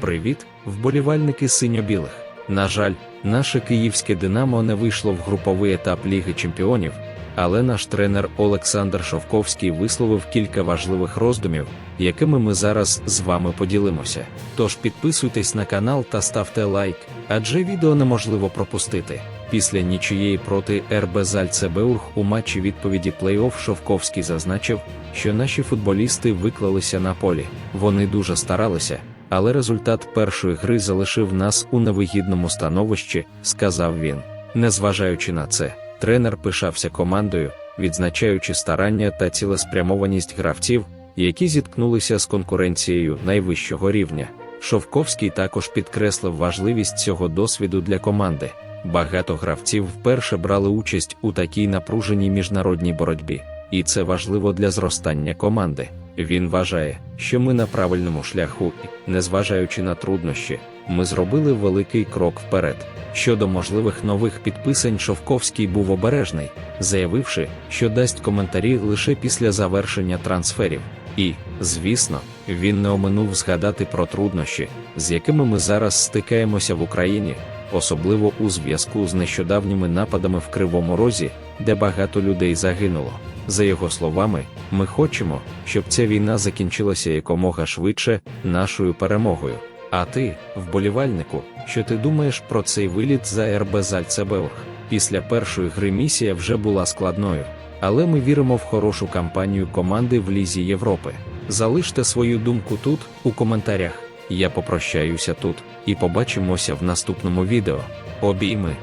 Привіт, вболівальники синьо-білих. На жаль, наше київське Динамо не вийшло в груповий етап Ліги Чемпіонів, але наш тренер Олександр Шовковський висловив кілька важливих роздумів, якими ми зараз з вами поділимося. Тож підписуйтесь на канал та ставте лайк, адже відео неможливо пропустити. Після нічиєї проти РБ Зальцебеург у матчі відповіді плей-офф Шовковський зазначив, що наші футболісти виклалися на полі. Вони дуже старалися, але результат першої гри залишив нас у невигідному становищі, сказав він. Незважаючи на це, тренер пишався командою, відзначаючи старання та цілеспрямованість гравців, які зіткнулися з конкуренцією найвищого рівня. Шовковський також підкреслив важливість цього досвіду для команди. Багато гравців вперше брали участь у такій напруженій міжнародній боротьбі, і це важливо для зростання команди. Він вважає, що ми на правильному шляху, і, незважаючи на труднощі, ми зробили великий крок вперед. Щодо можливих нових підписань, Шовковський був обережний, заявивши, що дасть коментарі лише після завершення трансферів. І, звісно, він не оминув згадати про труднощі, з якими ми зараз стикаємося в Україні, особливо у зв'язку з нещодавніми нападами в Кривому Розі, де багато людей загинуло. За його словами, ми хочемо, щоб ця війна закінчилася якомога швидше нашою перемогою. А ти, вболівальнику, що ти думаєш про цей виліт за РБ Зальцебеург? Після першої гри місія вже була складною, але ми віримо в хорошу кампанію команди в Лізі Європи. Залиште свою думку тут, у коментарях. Я попрощаюся тут і побачимося в наступному відео. Обійми!